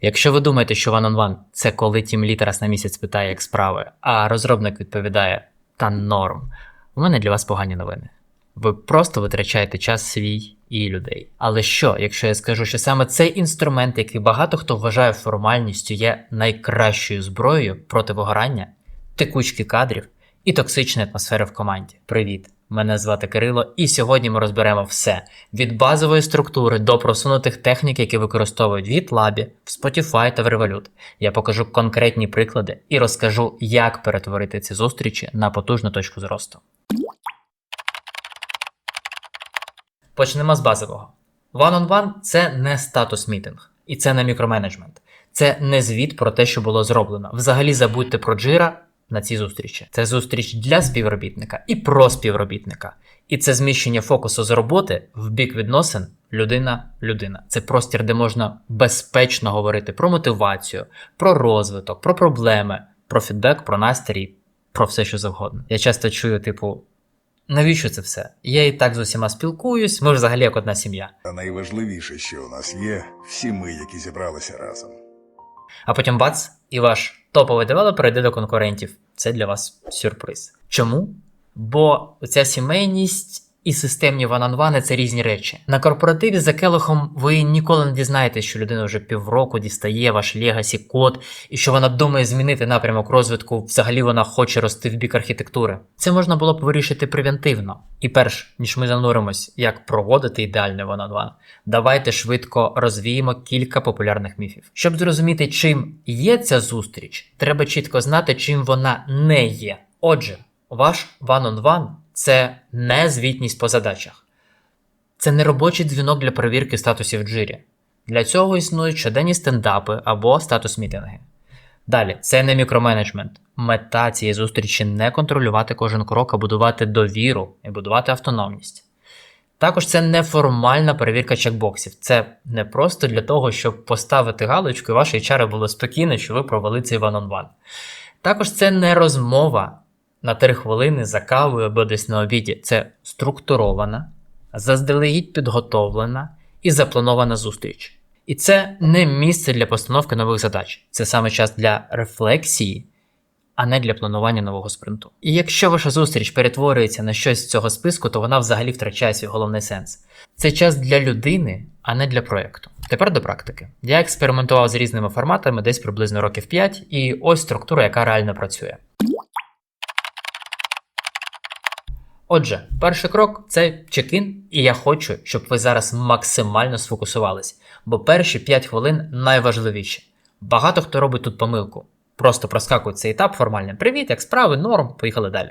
Якщо ви думаєте, що one-on-one – це коли тім лід раз на місяць питає, як справи, а розробник відповідає та норм, у мене для вас погані новини. Ви просто витрачаєте час свій і людей. Але що, якщо я скажу, що саме цей інструмент, який багато хто вважає формальністю, є найкращою зброєю проти вигорання, текучки кадрів і токсичної атмосфери в команді? Привіт! Мене звати Кирило, і сьогодні ми розберемо все від базової структури до просунутих технік, які використовують в GitLab, в Spotify та в Revolut. Я покажу конкретні приклади і розкажу, як перетворити ці зустрічі на потужну точку зросту. Почнемо з базового. One-on-one – це не статус мітинг, і це не мікроменеджмент. Це не звіт про те, що було зроблено. Взагалі забудьте про джира на цій зустрічі. Це зустріч для співробітника і про співробітника. І це зміщення фокусу з роботи в бік відносин людина-людина. Це простір, де можна безпечно говорити про мотивацію, про розвиток, про проблеми, про фідбек, про настрій, про все, що завгодно. Я часто чую, типу. Навіщо це все? Я і так з усіма спілкуюсь, ми взагалі як одна сім'я. А найважливіше, що у нас є, всі ми, які зібралися разом. А потім бац, і ваш топовий девелопер йде до конкурентів. Це для вас сюрприз. Чому? Бо ця сімейність і системні ван-он-вани – це різні речі. На корпоративі за келихом ви ніколи не дізнаєтесь, що людина вже півроку дістає ваш легасі код, і що вона думає змінити напрямок розвитку, взагалі вона хоче рости в бік архітектури. Це можна було б вирішити превентивно. І перш ніж ми зануримось, як проводити ідеальний one-on-one, давайте швидко розвіємо кілька популярних міфів. Щоб зрозуміти, чим є ця зустріч, треба чітко знати, чим вона не є. Отже, ваш one-on-one – це не звітність по задачах. Це не робочий дзвінок для перевірки статусів джирі. Для цього існують щоденні стендапи або статус-мітинги. Далі, це не мікроменеджмент. Мета цієї зустрічі не контролювати кожен крок, а будувати довіру і будувати автономність. Також це неформальна перевірка чекбоксів. Це не просто для того, щоб поставити галочку, і ваші HR було спокійно, що ви провели цей one-on-one. Також це не розмова на 3 хвилини за кавою або десь на обіді. Це структурована, заздалегідь підготовлена і запланована зустріч. І це не місце для постановки нових задач. Це саме час для рефлексії, а не для планування нового спринту. І якщо ваша зустріч перетворюється на щось з цього списку, то вона взагалі втрачає свій головний сенс. Це час для людини, а не для проєкту. Тепер до практики. Я експериментував з різними форматами десь приблизно років 5, і ось структура, яка реально працює. Отже, перший крок це чекін, і я хочу, щоб ви зараз максимально сфокусувались, бо перші 5 хвилин найважливіші. Багато хто робить тут помилку. Просто проскакують цей етап формально. Привіт, як справи, норм, поїхали далі.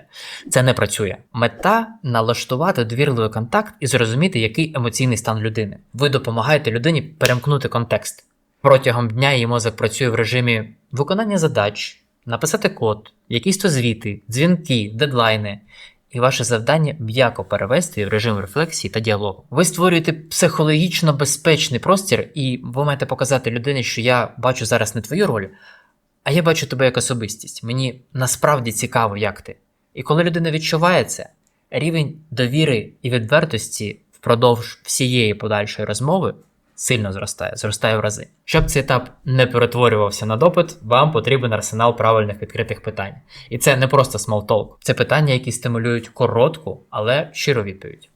Це не працює. Мета налаштувати довірливий контакт і зрозуміти, який емоційний стан людини. Ви допомагаєте людині перемкнути контекст. Протягом дня її мозок працює в режимі виконання задач, написати код, якісь то звіти, дзвінки, дедлайни. І ваше завдання м'яко перевести в режим рефлексії та діалогу. Ви створюєте психологічно безпечний простір, і ви маєте показати людині, що я бачу зараз не твою роль, а я бачу тебе як особистість. Мені насправді цікаво, як ти. І коли людина відчуває це, рівень довіри і відвертості впродовж всієї подальшої розмови сильно зростає, зростає в рази. Щоб цей етап не перетворювався на допит, вам потрібен арсенал правильних відкритих питань. І це не просто talk. це питання, які стимулюють коротку, але щиру відповідь.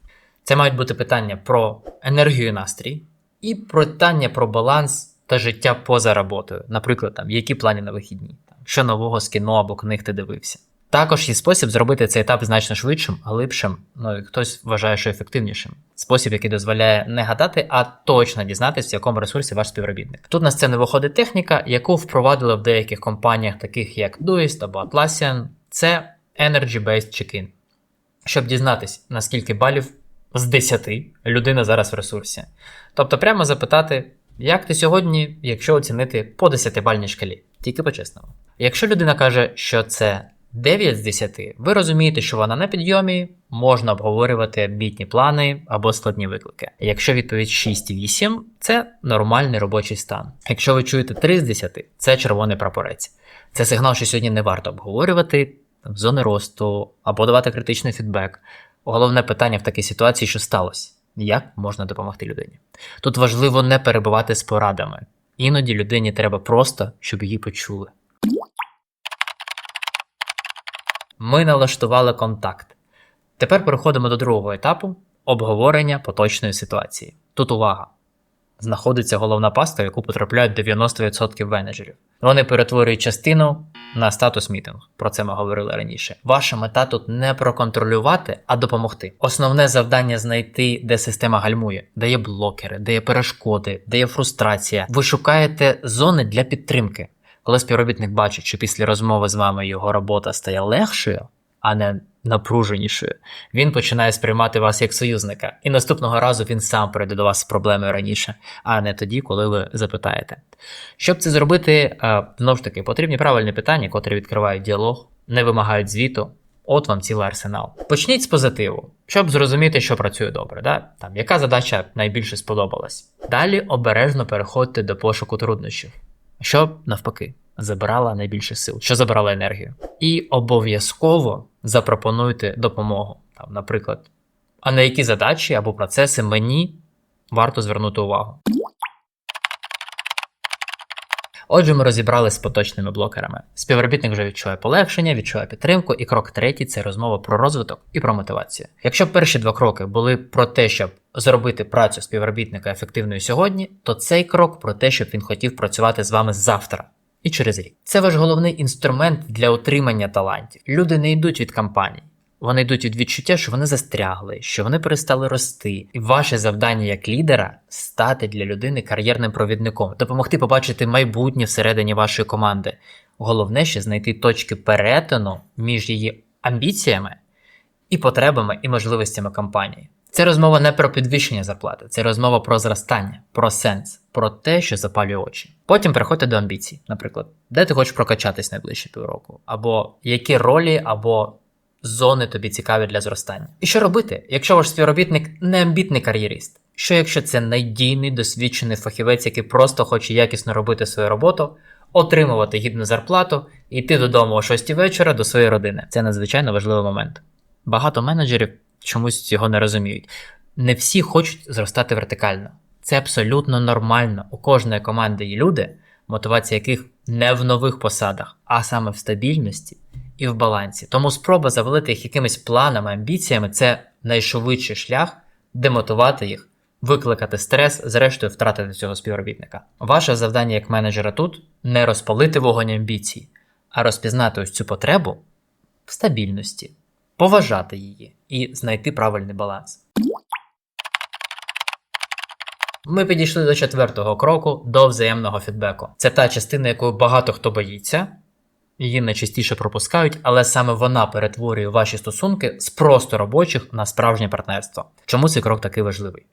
Це мають бути питання про енергію і настрій, і питання про баланс та життя поза роботою. Наприклад, там, які плані на вихідні, там, що нового з кіно або книг ти дивився. Також є спосіб зробити цей етап значно швидшим, глибшим, ну і хтось вважає, що ефективнішим. Спосіб, який дозволяє не гадати, а точно дізнатися, в якому ресурсі ваш співробітник. Тут на сцену виходить техніка, яку впровадили в деяких компаніях, таких як Doist або Atlassian, це Energy-Based Check-in. Щоб дізнатись, наскільки балів з 10 людина зараз в ресурсі. Тобто прямо запитати, як ти сьогодні, якщо оцінити по 10-бальній шкалі, тільки по-чесному. Якщо людина каже, що це 9 з 10, ви розумієте, що вона на підйомі, можна обговорювати амбітні плани або складні виклики. Якщо відповідь 6-8, це нормальний робочий стан. Якщо ви чуєте 3 з 10, це червоний прапорець. Це сигнал, що сьогодні не варто обговорювати зони росту або давати критичний фідбек. Головне питання в такій ситуації, що сталося. Як можна допомогти людині? Тут важливо не перебувати з порадами. Іноді людині треба просто, щоб її почули. Ми налаштували контакт. Тепер переходимо до другого етапу обговорення поточної ситуації. Тут увага. Знаходиться головна пастка, в яку потрапляють 90% менеджерів. Вони перетворюють частину на статус мітинг. Про це ми говорили раніше. Ваша мета тут не проконтролювати, а допомогти. Основне завдання знайти, де система гальмує, де є блокери, де є перешкоди, де є фрустрація. Ви шукаєте зони для підтримки. Коли співробітник бачить, що після розмови з вами його робота стає легшою, а не напруженішою, він починає сприймати вас як союзника, і наступного разу він сам прийде до вас з проблемою раніше, а не тоді, коли ви запитаєте. Щоб це зробити, е, знову ж таки, потрібні правильні питання, котрі відкривають діалог, не вимагають звіту. От вам цілий арсенал. Почніть з позитиву, щоб зрозуміти, що працює добре, да? Там, яка задача найбільше сподобалась. Далі обережно переходьте до пошуку труднощів, що навпаки забирала найбільше сил, що забирала енергію. І обов'язково запропонуйте допомогу. Там, наприклад, а на які задачі або процеси мені варто звернути увагу. Отже, ми розібрали з поточними блокерами. Співробітник вже відчуває полегшення, відчуває підтримку, і крок третій це розмова про розвиток і про мотивацію. Якщо перші два кроки були про те, щоб зробити працю співробітника ефективною сьогодні, то цей крок про те, щоб він хотів працювати з вами завтра. І через рік. Це ваш головний інструмент для отримання талантів. Люди не йдуть від кампаній. Вони йдуть від відчуття, що вони застрягли, що вони перестали рости. І ваше завдання як лідера стати для людини кар'єрним провідником, допомогти побачити майбутнє всередині вашої команди. Головне ще знайти точки перетину між її амбіціями і потребами і можливостями компанії. Це розмова не про підвищення зарплати, це розмова про зростання, про сенс, про те, що запалює очі. Потім переходьте до амбіцій, наприклад, де ти хочеш прокачатись найближчі півроку, або які ролі або зони тобі цікаві для зростання. І що робити, якщо ваш співробітник не амбітний кар'єрист? Що якщо це надійний досвідчений фахівець, який просто хоче якісно робити свою роботу, отримувати гідну зарплату і йти додому о 6 вечора до своєї родини? Це надзвичайно важливий момент. Багато менеджерів чомусь цього не розуміють. Не всі хочуть зростати вертикально. Це абсолютно нормально. У кожної команди є люди, мотивація яких не в нових посадах, а саме в стабільності і в балансі. Тому спроба завалити їх якимись планами, амбіціями це найшвидший шлях демотивувати їх, викликати стрес, зрештою втратити цього співробітника. Ваше завдання як менеджера тут не розпалити вогонь амбіцій, а розпізнати ось цю потребу в стабільності, поважати її і знайти правильний баланс. Ми підійшли до четвертого кроку до взаємного фідбеку. Це та частина, якою багато хто боїться, її найчастіше пропускають, але саме вона перетворює ваші стосунки з просто робочих на справжнє партнерство. Чому цей крок такий важливий?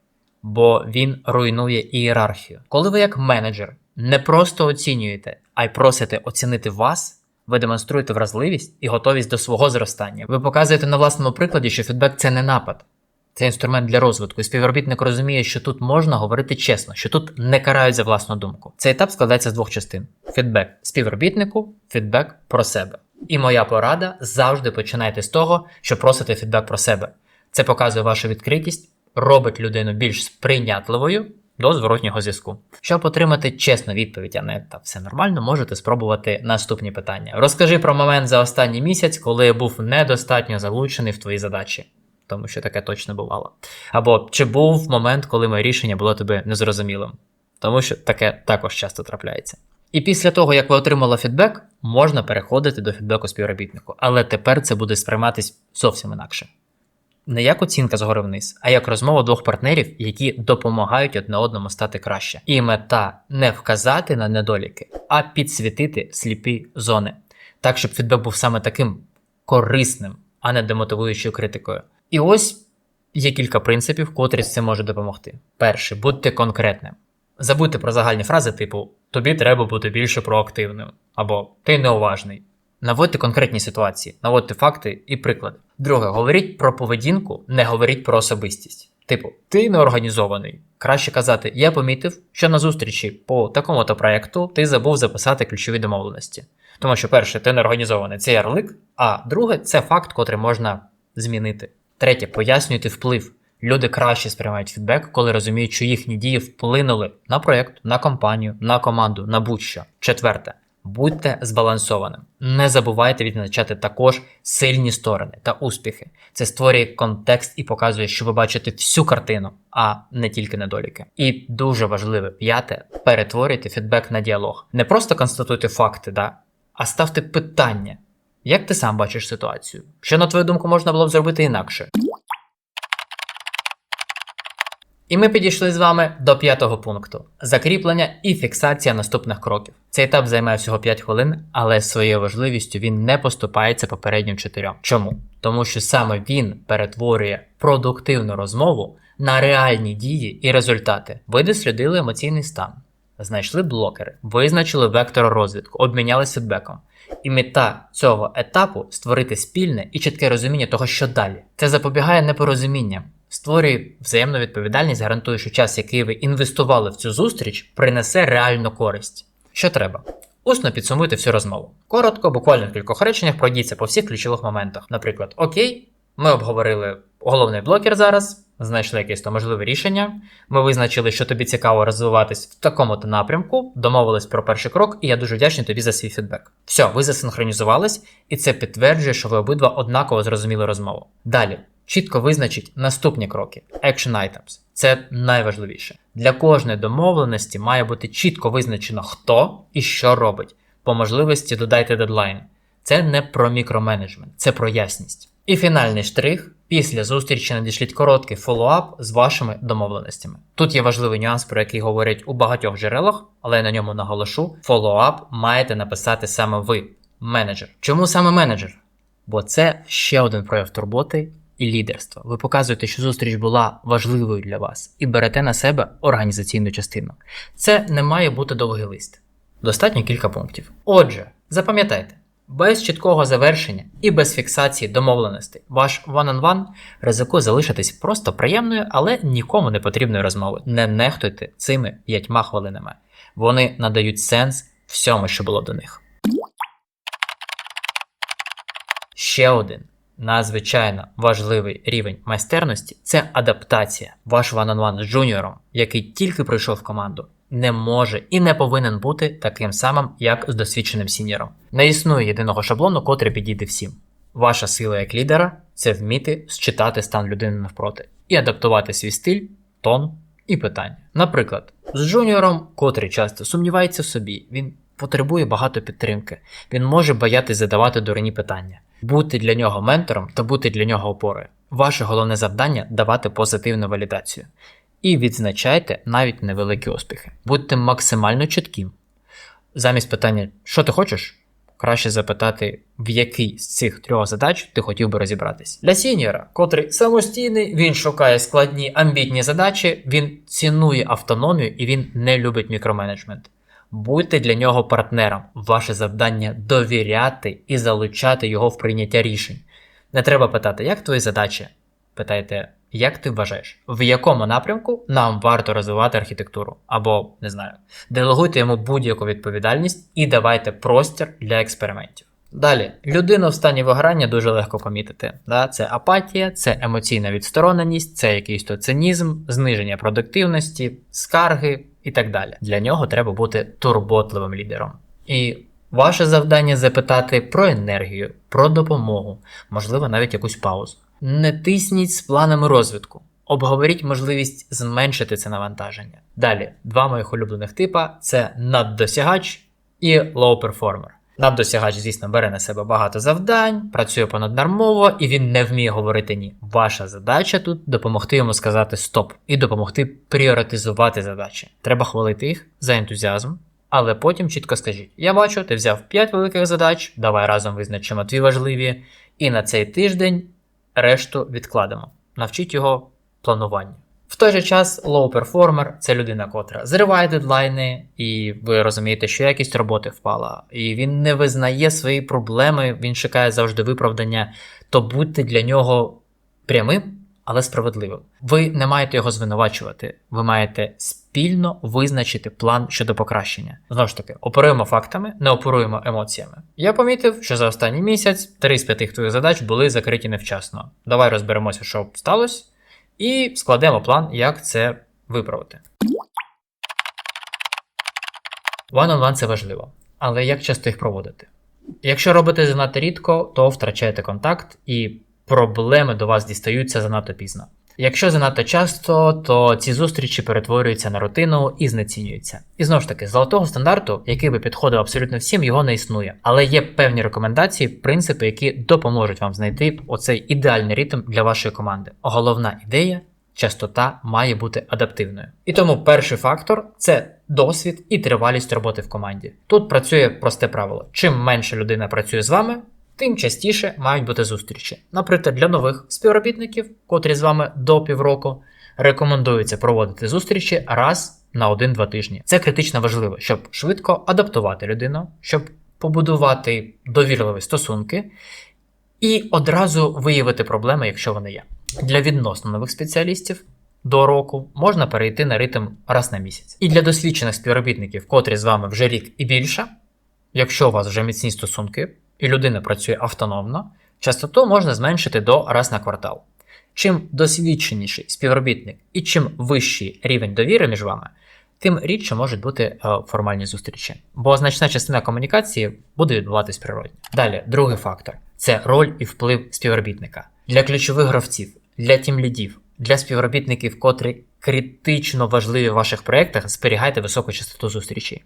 Бо він руйнує ієрархію. Коли ви як менеджер не просто оцінюєте, а й просите оцінити вас, ви демонструєте вразливість і готовість до свого зростання. Ви показуєте на власному прикладі, що фідбек це не напад, це інструмент для розвитку. І співробітник розуміє, що тут можна говорити чесно, що тут не карають за власну думку. Цей етап складається з двох частин: фідбек співробітнику, фідбек про себе. І моя порада завжди починайте з того, що просите фідбек про себе. Це показує вашу відкритість, робить людину більш сприйнятливою до зворотнього зв'язку. Щоб отримати чесну відповідь, а не та все нормально, можете спробувати наступні питання. Розкажи про момент за останній місяць, коли я був недостатньо залучений в твої задачі. Тому що таке точно бувало. Або чи був момент, коли моє рішення було тобі незрозумілим, тому що таке також часто трапляється. І після того, як ви отримали фідбек, можна переходити до фідбеку співробітнику, але тепер це буде сприйматись зовсім інакше. Не як оцінка згори вниз, а як розмова двох партнерів, які допомагають одне одному стати краще. І мета не вказати на недоліки, а підсвітити сліпі зони, так щоб фідбек був саме таким корисним, а не демотивуючою критикою. І ось є кілька принципів, котрі з цим можуть допомогти. Перше, будьте конкретним. Забудьте про загальні фрази, типу тобі треба бути більше проактивним або ти неуважний. Наводьте конкретні ситуації, наводьте факти і приклади. Друге, говоріть про поведінку, не говоріть про особистість. Типу, ти неорганізований. Краще казати, я помітив, що на зустрічі по такому-то проєкту ти забув записати ключові домовленості. Тому що, перше, ти неорганізований це ярлик, а друге це факт, котрий можна змінити. Третє, пояснюйте вплив. Люди краще сприймають фідбек, коли розуміють, що їхні дії вплинули на проєкт, на компанію, на команду, на будь-що. Четверте. Будьте збалансованим. Не забувайте відзначати також сильні сторони та успіхи. Це створює контекст і показує, що ви бачите всю картину, а не тільки недоліки. І дуже важливе п'яте перетворюйте фідбек на діалог. Не просто констатуйте факти, да? а ставте питання. Як ти сам бачиш ситуацію? Що, на твою думку, можна було б зробити інакше? І ми підійшли з вами до п'ятого пункту: закріплення і фіксація наступних кроків. Цей етап займає всього 5 хвилин, але своєю важливістю він не поступається попереднім чотирьом. Чому? Тому що саме він перетворює продуктивну розмову на реальні дії і результати. Ви дослідили емоційний стан, знайшли блокери, визначили вектор розвитку, обмінялися фідбеком. І мета цього етапу створити спільне і чітке розуміння того, що далі. Це запобігає непорозумінням, створює взаємну відповідальність, гарантує, що час, який ви інвестували в цю зустріч, принесе реальну користь. Що треба? Усно підсумуйте всю розмову. Коротко, буквально в кількох реченнях пройдіться по всіх ключових моментах. Наприклад, окей, ми обговорили головний блокер зараз, знайшли якесь то можливе рішення. Ми визначили, що тобі цікаво розвиватись в такому-то напрямку, домовились про перший крок, і я дуже вдячний тобі за свій фідбек. Все, ви засинхронізувались, і це підтверджує, що ви обидва однаково зрозуміли розмову. Далі. Чітко визначіть наступні кроки Action Items. Це найважливіше. Для кожної домовленості має бути чітко визначено, хто і що робить. По можливості додайте дедлайн. Це не про мікроменеджмент, це про ясність. І фінальний штрих: після зустрічі надішліть короткий фоллоуап з вашими домовленостями. Тут є важливий нюанс, про який говорять у багатьох джерелах, але я на ньому наголошу: фоллоуап маєте написати саме ви, менеджер. Чому саме менеджер? Бо це ще один прояв турботи і лідерства. Ви показуєте, що зустріч була важливою для вас і берете на себе організаційну частину. Це не має бути довгий лист. Достатньо кілька пунктів. Отже, запам'ятайте. Без чіткого завершення і без фіксації домовленостей ваш one-on-one ризикує залишитись просто приємною, але нікому не потрібною розмовою. Не нехтуйте цими п'ятьма хвилинами. Вони надають сенс всьому, що було до них. Ще один надзвичайно важливий рівень майстерності це адаптація. Ваш one-on-one з джуніором, який тільки прийшов в команду, не може і не повинен бути таким самим, як з досвідченим сіньором. Не існує єдиного шаблону, котрий підійде всім. Ваша сила як лідера це вміти считати стан людини навпроти і адаптувати свій стиль, тон і питання. Наприклад, з джуніором, котрий часто сумнівається в собі, він потребує багато підтримки, він може боятись задавати дурні питання. Бути для нього ментором та бути для нього опорою. Ваше головне завдання давати позитивну валідацію. І відзначайте навіть невеликі успіхи. Будьте максимально чітким. Замість питання, що ти хочеш, краще запитати, в якій з цих трьох задач ти хотів би розібратись. Для сіньора, котрий самостійний, він шукає складні амбітні задачі, він цінує автономію і він не любить мікроменеджмент. Будьте для нього партнером. Ваше завдання довіряти і залучати його в прийняття рішень. Не треба питати, як твої задачі? Питайте, як ти вважаєш, в якому напрямку нам варто розвивати архітектуру? Або не знаю, делегуйте йому будь-яку відповідальність і давайте простір для експериментів. Далі, людину в стані вигорання дуже легко помітити. Да? Це апатія, це емоційна відстороненість, це якийсь то цинізм, зниження продуктивності, скарги і так далі. Для нього треба бути турботливим лідером. І ваше завдання запитати про енергію, про допомогу, можливо, навіть якусь паузу. Не тисніть з планами розвитку. Обговоріть можливість зменшити це навантаження. Далі, два моїх улюблених типа це наддосягач і performer. Наддосягач, звісно, бере на себе багато завдань, працює понаднормово і він не вміє говорити ні. Ваша задача тут допомогти йому сказати стоп і допомогти пріоритизувати задачі. Треба хвалити їх за ентузіазм, але потім чітко скажіть: я бачу, ти взяв 5 великих задач, давай разом визначимо дві важливі, і на цей тиждень решту відкладемо. Навчіть його плануванню. В той же час performer – це людина, котра зриває дедлайни, і ви розумієте, що якість роботи впала, і він не визнає свої проблеми, він шукає завжди виправдання, то будьте для нього прямим, але справедливим. Ви не маєте його звинувачувати, ви маєте спільно визначити план щодо покращення. Знову ж таки, оперуємо фактами, не оперуємо емоціями. Я помітив, що за останній місяць три з п'яти твоїх задач були закриті невчасно. Давай розберемося, що сталося. І складемо план, як це виправити. One-on-one це важливо, але як часто їх проводити? Якщо робите занадто рідко, то втрачаєте контакт і проблеми до вас дістаються занадто пізно. Якщо занадто часто, то ці зустрічі перетворюються на рутину і знецінюються. І знову ж таки, золотого стандарту, який би підходив абсолютно всім, його не існує. Але є певні рекомендації, принципи, які допоможуть вам знайти оцей ідеальний ритм для вашої команди. Головна ідея частота має бути адаптивною. І тому перший фактор це досвід і тривалість роботи в команді. Тут працює просте правило: чим менше людина працює з вами, тим частіше мають бути зустрічі. Наприклад, для нових співробітників, котрі з вами до півроку, рекомендується проводити зустрічі раз на 1-2 тижні. Це критично важливо, щоб швидко адаптувати людину, щоб побудувати довірливі стосунки і одразу виявити проблеми, якщо вони є. Для відносно нових спеціалістів до року можна перейти на ритм раз на місяць. І для досвідчених співробітників, котрі з вами вже рік і більше, якщо у вас вже міцні стосунки і людина працює автономно, частоту можна зменшити до раз на квартал. Чим досвідченіший співробітник і чим вищий рівень довіри між вами, тим рідше можуть бути е, формальні зустрічі, бо значна частина комунікації буде відбуватись природньо. Далі, другий фактор це роль і вплив співробітника для ключових гравців, для тімлідів, для співробітників, котрі критично важливі в ваших проєктах, зберігайте високу частоту зустрічей.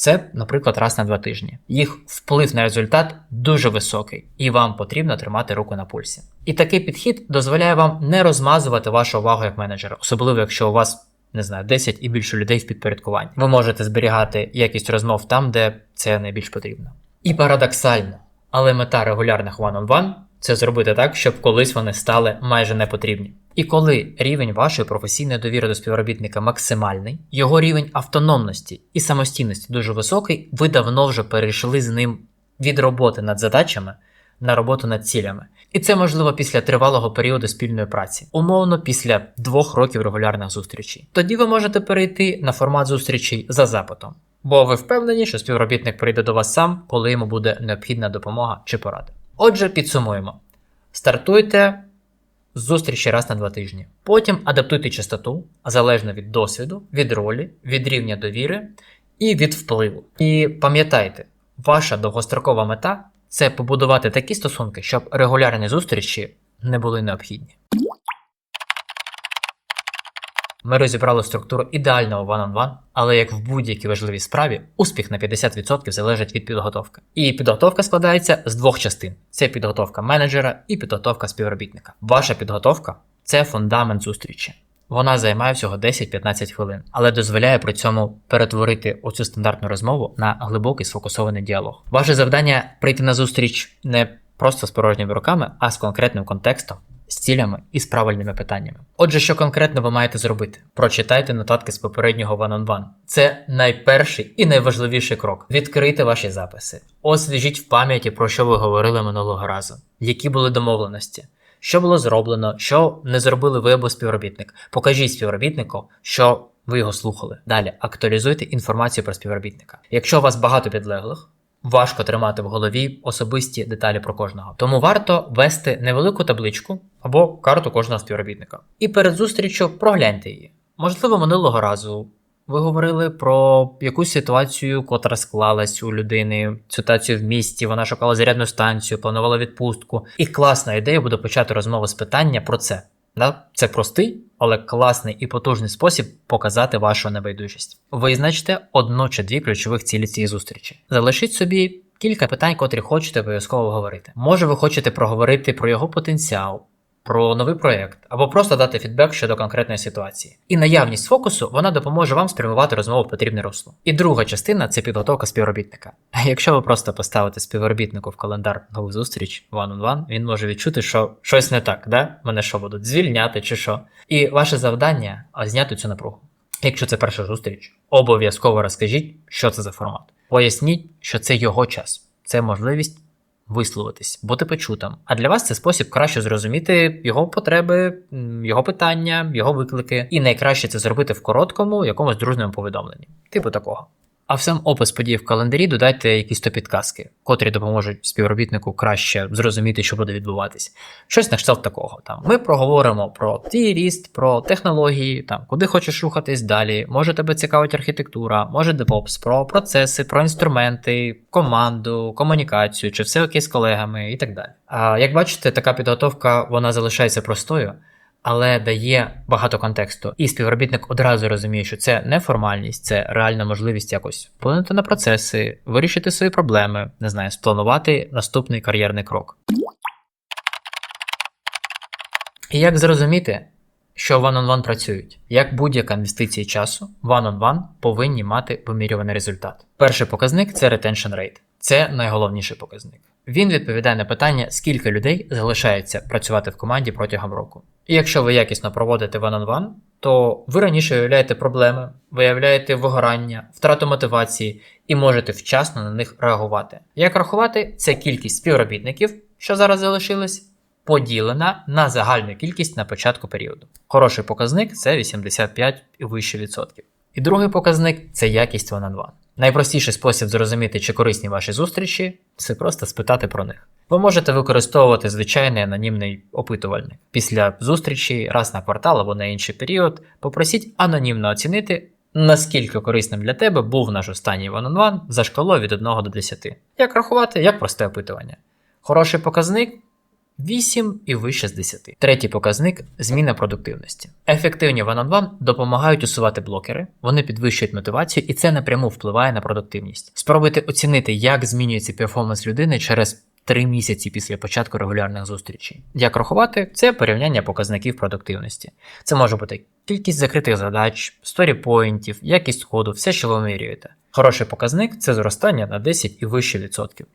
Це, наприклад, раз на два тижні. Їх вплив на результат дуже високий, і вам потрібно тримати руку на пульсі. І такий підхід дозволяє вам не розмазувати вашу увагу як менеджера, особливо якщо у вас. Не знаю, 10 і більше людей в підпорядкуванні. Ви можете зберігати якість розмов там, де це найбільш потрібно. І парадоксально, але мета регулярних one-on-one – це зробити так, щоб колись вони стали майже непотрібні. І коли рівень вашої професійної довіри до співробітника максимальний, його рівень автономності і самостійності дуже високий, ви давно вже перейшли з ним від роботи над задачами на роботу над цілями. І це можливо після тривалого періоду спільної праці, умовно після двох років регулярних зустрічей. Тоді ви можете перейти на формат зустрічей за запитом, бо ви впевнені, що співробітник прийде до вас сам, коли йому буде необхідна допомога чи порада. Отже, підсумуємо: стартуйте з зустрічі раз на два тижні. Потім адаптуйте частоту залежно від досвіду, від ролі, від рівня довіри і від впливу. І пам'ятайте, ваша довгострокова мета це побудувати такі стосунки, щоб регулярні зустрічі не були необхідні. Ми розібрали структуру ідеального one-on-one, але як в будь-якій важливій справі, успіх на 50% залежить від підготовки. І підготовка складається з двох частин: це підготовка менеджера і підготовка співробітника. Ваша підготовка це фундамент зустрічі. Вона займає всього 10-15 хвилин, але дозволяє при цьому перетворити оцю стандартну розмову на глибокий сфокусований діалог. Ваше завдання прийти на зустріч не просто з порожніми руками, а з конкретним контекстом, з цілями і з правильними питаннями. Отже, що конкретно ви маєте зробити? Прочитайте нотатки з попереднього one-on-one. Це найперший і найважливіший крок. Відкрийте ваші записи, освіжіть в пам'яті, про що ви говорили минулого разу, які були домовленості. Що було зроблено, що не зробили ви або співробітник. Покажіть співробітнику, що ви його слухали. Далі актуалізуйте інформацію про співробітника. Якщо у вас багато підлеглих, важко тримати в голові особисті деталі про кожного. Тому варто вести невелику табличку або карту кожного співробітника. І перед зустрічю прогляньте її. Можливо, минулого разу ви говорили про якусь ситуацію, котра склалась у людини, ситуацію в місті, вона шукала зарядну станцію, планувала відпустку. І класна ідея буде почати розмову з питання про це. Це простий, але класний і потужний спосіб показати вашу небайдужість. Визначте одну чи дві ключових цілі цієї зустрічі. Залишіть собі кілька питань, котрі хочете обов'язково говорити. Може, ви хочете проговорити про його потенціал, про новий проєкт, або просто дати фідбек щодо конкретної ситуації. І наявність фокусу вона допоможе вам спрямувати розмову в потрібне русло. І друга частина це підготовка співробітника. Якщо ви просто поставите співробітнику в календар нову зустріч one-on-one, він може відчути, що щось не так, да? Мене що будуть звільняти чи що. І ваше завдання зняти цю напругу. Якщо це перша зустріч, обов'язково розкажіть, що це за формат. Поясніть, що це його час, це можливість висловитись, бути почутим. А для вас це спосіб краще зрозуміти його потреби, його питання, його виклики. І найкраще це зробити в короткому, якомусь дружньому повідомленні. Типу такого. А в сам опис подій в календарі додайте якісь то підказки, котрі допоможуть співробітнику краще зрозуміти, що буде відбуватись. Щось на кшталт такого. Там ми проговоримо про твій ріст, про технології, там куди хочеш рухатись далі. Може тебе цікавить архітектура, може DevOps, про процеси, про інструменти, команду, комунікацію, чи все окей з колегами і так далі. А як бачите, така підготовка вона залишається простою але дає багато контексту. І співробітник одразу розуміє, що це не формальність, це реальна можливість якось вплинути на процеси, вирішити свої проблеми, не знаю, спланувати наступний кар'єрний крок. І як зрозуміти, що one-on-one працюють? Як будь-яка інвестиція часу, one-on-one повинні мати вимірюваний результат. Перший показник це retention rate. Це найголовніший показник. Він відповідає на питання, скільки людей залишається працювати в команді протягом року. І якщо ви якісно проводите one-on-one, то ви раніше виявляєте проблеми, виявляєте вигорання, втрату мотивації і можете вчасно на них реагувати. Як рахувати, це кількість співробітників, що зараз залишились, поділена на загальну кількість на початку періоду. Хороший показник це 85 і вище відсотків. І другий показник це якість one-on-one. Найпростіший спосіб зрозуміти, чи корисні ваші зустрічі, це просто спитати про них. Ви можете використовувати звичайний анонімний опитувальник. Після зустрічі раз на квартал або на інший період попросіть анонімно оцінити, наскільки корисним для тебе був наш останній one-on-one за шкалою від 1 до 10. Як рахувати, як просте опитування. Хороший показник 8 і вище з 10. Третій показник зміна продуктивності. Ефективні one-on-one допомагають усувати блокери, вони підвищують мотивацію, і це напряму впливає на продуктивність. Спробуйте оцінити, як змінюється перформанс людини через 3 місяці після початку регулярних зустрічей. Як рахувати, це порівняння показників продуктивності. Це може бути кількість закритих задач, сторіпоінтів, якість коду, все, що ви вимірюєте. Хороший показник це зростання на 10 і вище відсотків.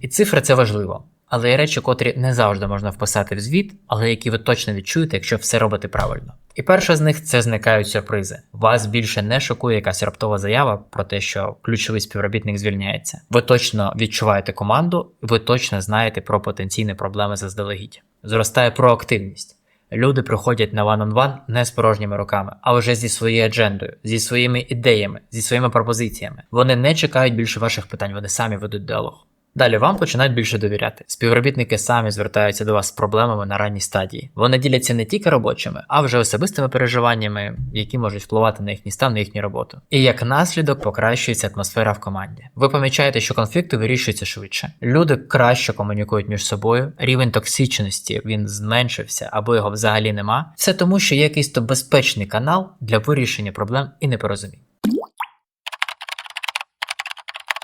І цифри це важливо. Але є речі, котрі не завжди можна вписати в звіт, але які ви точно відчуєте, якщо все робите правильно. І перша з них це зникають сюрпризи. Вас більше не шокує якась раптова заява про те, що ключовий співробітник звільняється. Ви точно відчуваєте команду, ви точно знаєте про потенційні проблеми заздалегідь. Зростає проактивність. Люди приходять на one-on-one не з порожніми руками, а вже зі своєю аджендою, зі своїми ідеями, зі своїми пропозиціями. Вони не чекають більше ваших питань, вони самі ведуть діалог. Далі вам починають більше довіряти. Співробітники самі звертаються до вас з проблемами на ранній стадії. Вони діляться не тільки робочими, а вже особистими переживаннями, які можуть впливати на їхній стан, на їхню роботу. І як наслідок покращується атмосфера в команді. Ви помічаєте, що конфлікти вирішуються швидше. Люди краще комунікують між собою, рівень токсичності він зменшився або його взагалі нема. Все тому, що є якийсь то безпечний канал для вирішення проблем і непорозумінь.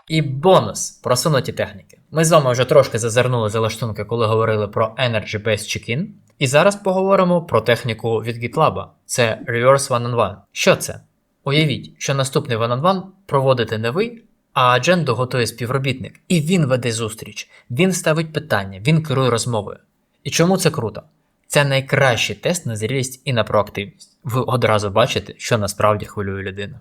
І бонус просунуті техніки. Ми з вами вже трошки зазирнули за лаштунки, коли говорили про Energy Based Check-in. І зараз поговоримо про техніку від GitLab. Це Reverse One-on-One. Що це? Уявіть, що наступний one-on-one проводите не ви, а адженду готує співробітник. І він веде зустріч, він ставить питання, він керує розмовою. І чому це круто? Це найкращий тест на зрілість і на проактивність. Ви одразу бачите, що насправді хвилює людину.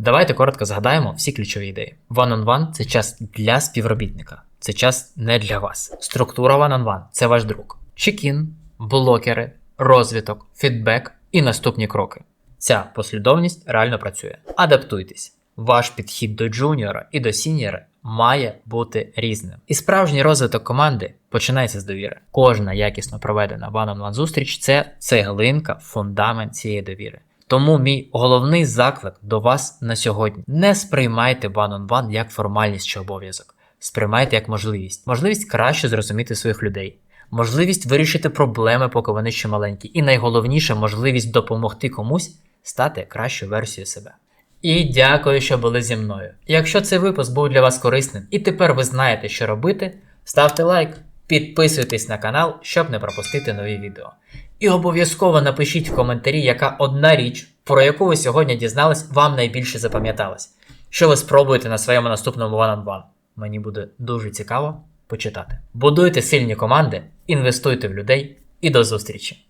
Давайте коротко згадаємо всі ключові ідеї. One-on-one – це час для співробітника, це час не для вас. Структура one-on-one – це ваш друг. Чекін, блокери, розвиток, фідбек і наступні кроки. Ця послідовність реально працює. Адаптуйтесь. Ваш підхід до джуніора і до сіньора має бути різним. І справжній розвиток команди починається з довіри. Кожна якісно проведена one-on-one зустріч це цеглинка, фундамент цієї довіри. Тому мій головний заклик до вас на сьогодні: не сприймайте one-on-one як формальність чи обов'язок. Сприймайте як можливість, можливість краще зрозуміти своїх людей, можливість вирішити проблеми, поки вони ще маленькі, і найголовніше можливість допомогти комусь стати кращою версією себе. І дякую, що були зі мною. Якщо цей випуск був для вас корисним і тепер ви знаєте, що робити, ставте лайк, підписуйтесь на канал, щоб не пропустити нові відео. І обов'язково напишіть в коментарі, яка одна річ, про яку ви сьогодні дізнались, вам найбільше запам'яталась. Що ви спробуєте на своєму наступному one-on-one. Мені буде дуже цікаво почитати. Будуйте сильні команди, інвестуйте в людей і до зустрічі!